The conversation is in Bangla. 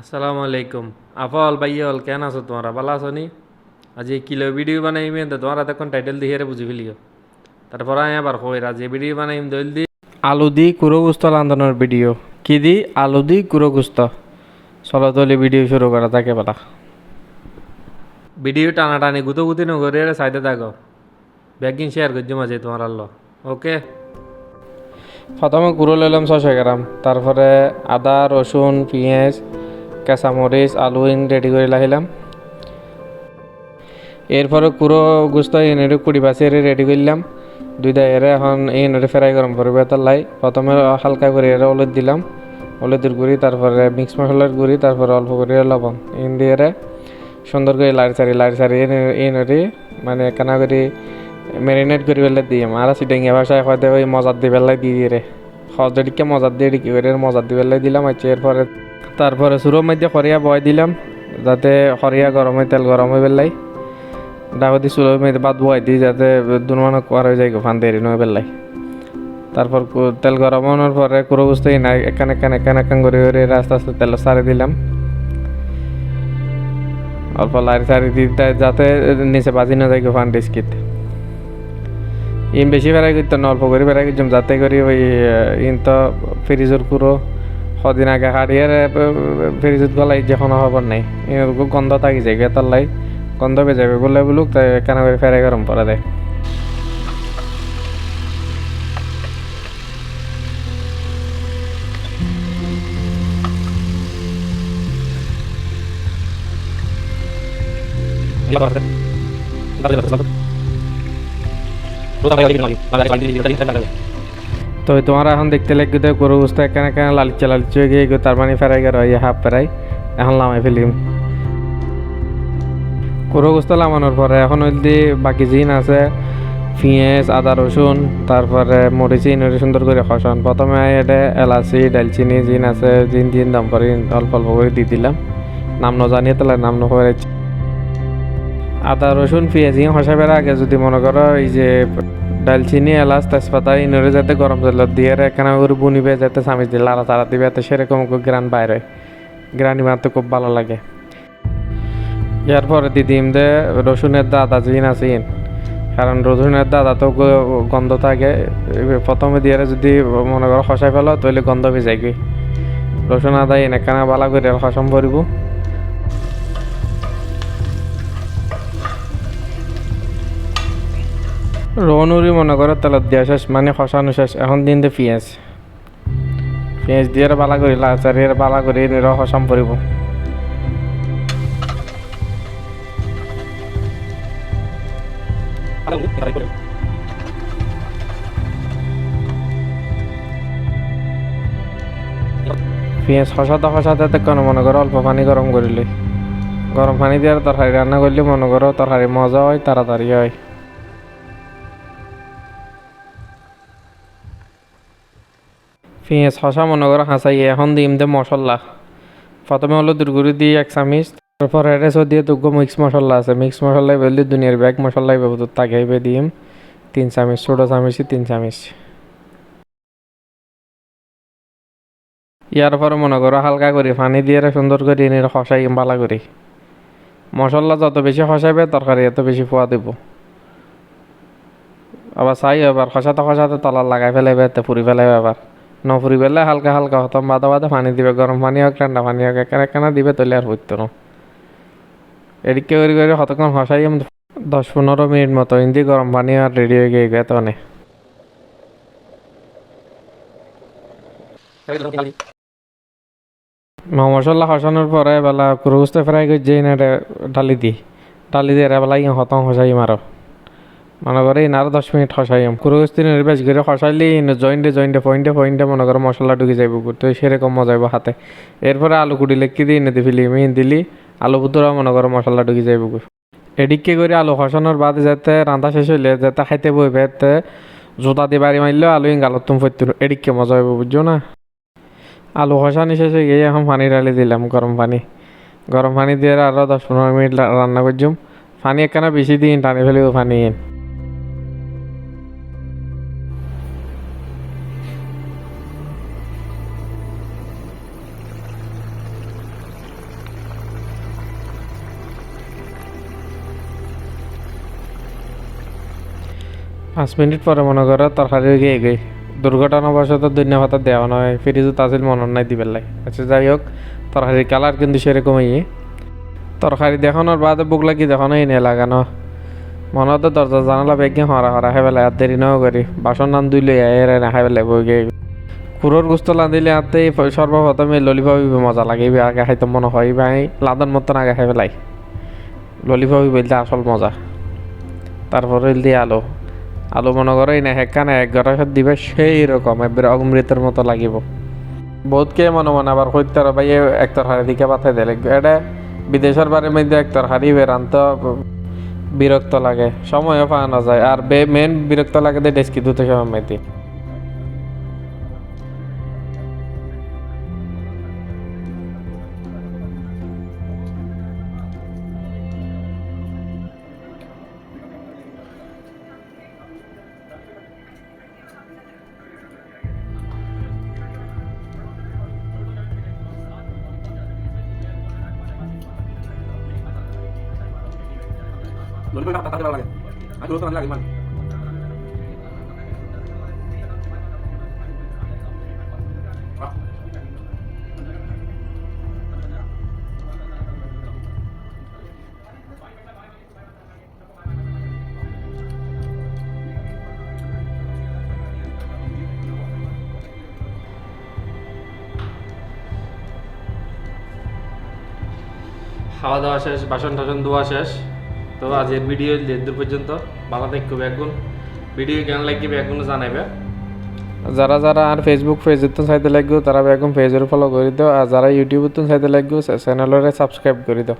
আসসালামু আলাইকুম। আফল বাইয়ল কেন আছো তোমরা? ভালো আছো নি? আজ কিলো ভিডিও বানাইমে তো তোমরা তখন টাইটেল দিয়ে বুঝি ফেলিও। তারপর আমি আবার কই আজ ভিডিও বানাইম দইল দি আলু দি কুরো গুস্ত লান্দনের ভিডিও। কি দি? আলু দি কুরো গুস্ত চলো তলি ভিডিও শুরু করা থাকে বেলা ভিডিও টানাটানি গুতো গুতি নগরে সাইডে থাকো। ব্যাগিং শেয়ার করছি মাঝে তোমার আল্লাহ। ওকে প্রথমে গুঁড়ো লইলাম ছশো গ্রাম। তারপরে আদা, রসুন, পেঁয়াজ, কাঁচামরিচ, আলু ইন রেডি করে লাইলাম এরপরে কুড়ো গুস্ত এনে কুড়ি বাসি এর রেডি করলাম। দুইটা এরে এখন এনে ফ্রাই গরম করবে তার লাই। প্রথমে হালকা করে এরে হলুদ দিলাম। হলুদের গুঁড়ি, তারপরে মিক্স মশলার গুঁড়ি, তারপরে অল্প করে লবণ। ইন দিয়ে সুন্দর করে লাড়ি সারি লাড়ি সারি এনে এনে মানে কেনা করে ম্যারিনেট করে পেলে দিয়ে আর সিটেঙ্গা ভাষায় হয়তো ওই মজার দিয়ে পেলাই দিয়ে দিয়ে রে সহজটিকে মজার দিয়ে, কি করে মজার দিয়ে পেলাই দিলাম। আচ্ছা এরপরে তারপরে সুরোর মধ্যে খরিয়া বয় দিলাম। যাতে খরিয়া গরম হয়, তেল গরম হয়ে পেলাই। ডাকতি চুলোর মধ্যে বাদ বয় দিই যাতে দুনমানো কর হয়ে যায় ফান দেরি নয় পেলাই। তারপর তেল গরম হওয়ার পরে কুড়ো বুঝতেই না এখানে এখানে এখানে এখান করে করে আস্তে আস্তে তেল সারি দিলাম। অল্প লাইট সারি দিতে যাতে নিচে বাজি না যায় ফান ডিস্কিট ইন বেশি ফেরাই করতো না, অল্প করে ফেরাই করতাম যাতে করি ওই ইন তো ফ্রিজের পুরো সদিন আগে হারিয়ে ফ্রিজত গলাই যখন খবর নাই। গন্ধ থাকি যায় বেতার লাই গন্ধ বেজাবে বলে বলুক, তাই কেন করে ফেরাই গরম পরে দেয় তো তোমার এখন দেখতে লাগবে তো গরু বুঝতে এখানে এখানে লালিচে লালিচে হয়ে গিয়ে তার মানে ফেরাই গেল ইয়ে হাফ ফেরাই। এখন লামাই ফেলিম। গরু গোস্ত লামানোর পরে এখন যদি বাকি জিন আছে, পেঁয়াজ, আদা, রসুন, তারপরে মরিচি নরি সুন্দর করে খসন। প্রথমে এটা এলাচি, ডালচিনি, জিন আছে, জিন জিন দাম করে অল্প অল্প করে দিয়ে দিলাম। নাম ন জানিয়ে তাহলে নাম ন আদা, রসুন, পেঁয়াজ ইয়ে খসাবের আগে যদি মনে করো, এই যে ডালচিনি, এলাচ, তেজপাতা ইনরে যাতে গরম জল দিয়ে এখানে করে বুনিবে যাতে সামিজ দিয়ে লাড়া তাড়া দিবে যাতে সেরকম গ্রান বাইরে গ্রানি মারতে খুব ভালো লাগে। এরপরে দিদিম দে রসুনের দাদা, জিন আছে। কারণ রসুনের দাদা তো গন্ধ থাকে। প্রথমে দিয়ে যদি মনে করো খসাই ফেলো, তাহলে গন্ধ ভেজাই গই রসুন, আদা, ইন, এখানে ভালো করে খসম পরিব ৰহনুৰি মনগৰৰ তলত দিয়া চাইছ মানে সঁচা নুচাইছ এখন দিনতে পিঁয়াজ পিঁয়াজ দি আৰু বালা কৰি লাচ আৰু বালা কৰি নিৰ সচাম পৰিব পিঁয়াজ খচাতে সচাতে তেখন মনগৰ অল্প পানী গৰম কৰিলে গৰম পানী দিয়াৰ তৰকাৰী ৰান্না কৰিলে মনগৰৰ তৰকাৰী মজা হয় তাৰাতাৰি হয় পেঁয়াজ শশা মনে করো হাসাই, এখন দিম দে মশলা। প্রথমে হলো দুর্গুড়ি দিয়ে এক চামিচ, তারপর এরেসও দিয়ে দুগো মিক্স মশলা আছে। মিক্স মশলাই বললি দুনিয়ার ব্যাগ মশলাই ব্যবহার তাকে হইবে দিম। তিন চামিচ, ছোটো চামিচি তিন চামিচ। ইয়ার পরে মনে করো হালকা করে, পানি দিয়ে সুন্দর করে, এনে খসাই বালা করি। মশলা যত বেশি খসাইবে তরকারি এত বেশি পোয়া দেব। আবার চাই এবার খসাতে খসাতে তলার লাগাই ফেলাইবে, এতে পুরি ফেলাইবে আবার। ন পুরি ফেলে হালকা হালকা হতম, বাদা বাদা পানি দিবে, গরম পানি হোক, ঠান্ডা পানি হোক এখানে এখানে দিবে, তৈলে আর হইতো না। এদিকে করে করে কতক্ষণ হসাই দশ পনেরো মিনিট মতো, ইন্দি গরম পানি আর রেডি হয়ে গিয়ে গেত অনেক মশলা হসানোর পরে বেলা কুরুস্তে ফ্রাই করে যাই না ডালি দি। ডালি দিয়ে বেলা ইয়ে হতম হসাই মারো। মনে করে ইন দশ মিনিট খসাইম কুরুস্তি বেশ করে খসাইলে জয়েন্টে জয়েন্টে পয়েন্টে পয়েন্টে মনে করো মশলা ঢুকে যাইব তো সেরকম মজা হইব হাতে। এরপরে আলু কুটিলে কি দিয়ে এনে দিবি মিন দিলি, আলু পুতুরা মনে করো মশলা ঢুকে যাইব এদিকে করে আলু খসানোর বাদে যাতে রান্না শেষ হইলে যাতে খাইতে বইবে যাতে জোতা দিয়ে বাড়ি মারলেও আলু ইন গালত তুমি ফেরত এদিকে মজা হইব, বুঝছ না? আলু খসানি শেষ হয়ে গিয়ে এখন পানি ঢালি দিলাম, গরম পানি। গরম পানি দিয়ে আরও দশ পনেরো মিনিট রান্না করছুম। পানি একখানা বেশি দিন টানি ফেলিব পানি পাঁচ মিনিট পরে মনে করো তরকারি গিয়ে গই দুর্ঘটনাবশত ভাতা দেওয়া নয়। ফ্রিজও তাছিল মনে নাই দিবের লাই আচ্ছা যাই হোক, তরকারির কালার কিন্তু সেরকম ইয়ে তরকারি দেখানোর বাদে বুক লাগি দেখানো এনে লাগানো মনে হতো দরজা জানালা বেগে হরা হরা খাই পেলাই আর দেরি নাও করি। বাসন নান দুইলে এর না খাই পেলাই বই গিয়ে। কুরোর গুস্ত লাদিলে আতে সর্বপ্রথমে ললিপপ মজা লাগে আগে খাইতে মনে হয় ভাই লাদান মতন আগে খাই পেলাই ললিপপ বলতে আসল মজা। তারপরে দিয়ে আলু। আলু মনে করো না হেকানে এক সাথে দিবে, সেই রকম একবার অমৃতের মতো লাগিব। বহুতকে মনে মনে আবার হইতে ভাই এক তরহারি দিকে পাঠাই দিলে এটা বিদেশের বাড়ির মধ্যে এক তরহারি বেরান্ত বিরক্ত লাগে, সময়ও পাওয়া না যায়। আর মেন বিরক্ত লাগে দেয় ডেস্কি দুটো সময় মেয়েতে ললিপপ কাটা কাটা লাগে আরগুলো তো না লাগে মানে খাওয়া দাওয়া শেষ বাসন টাসন ধোয়া শেষ তো আজকের ভিডিও দূর পর্যন্ত। ভালো থাকবে এখন। ভিডিও কেমন লাগবে এখন জানাবে যারা যারা আর ফেসবুক পেজের তো চাইতে লাগবে তারা এখন পেজের ফলো করে দাও। আর যারা ইউটিউবের তো চাইতে লাগবে চ্যানেলের সাবস্ক্রাইব করে দাও।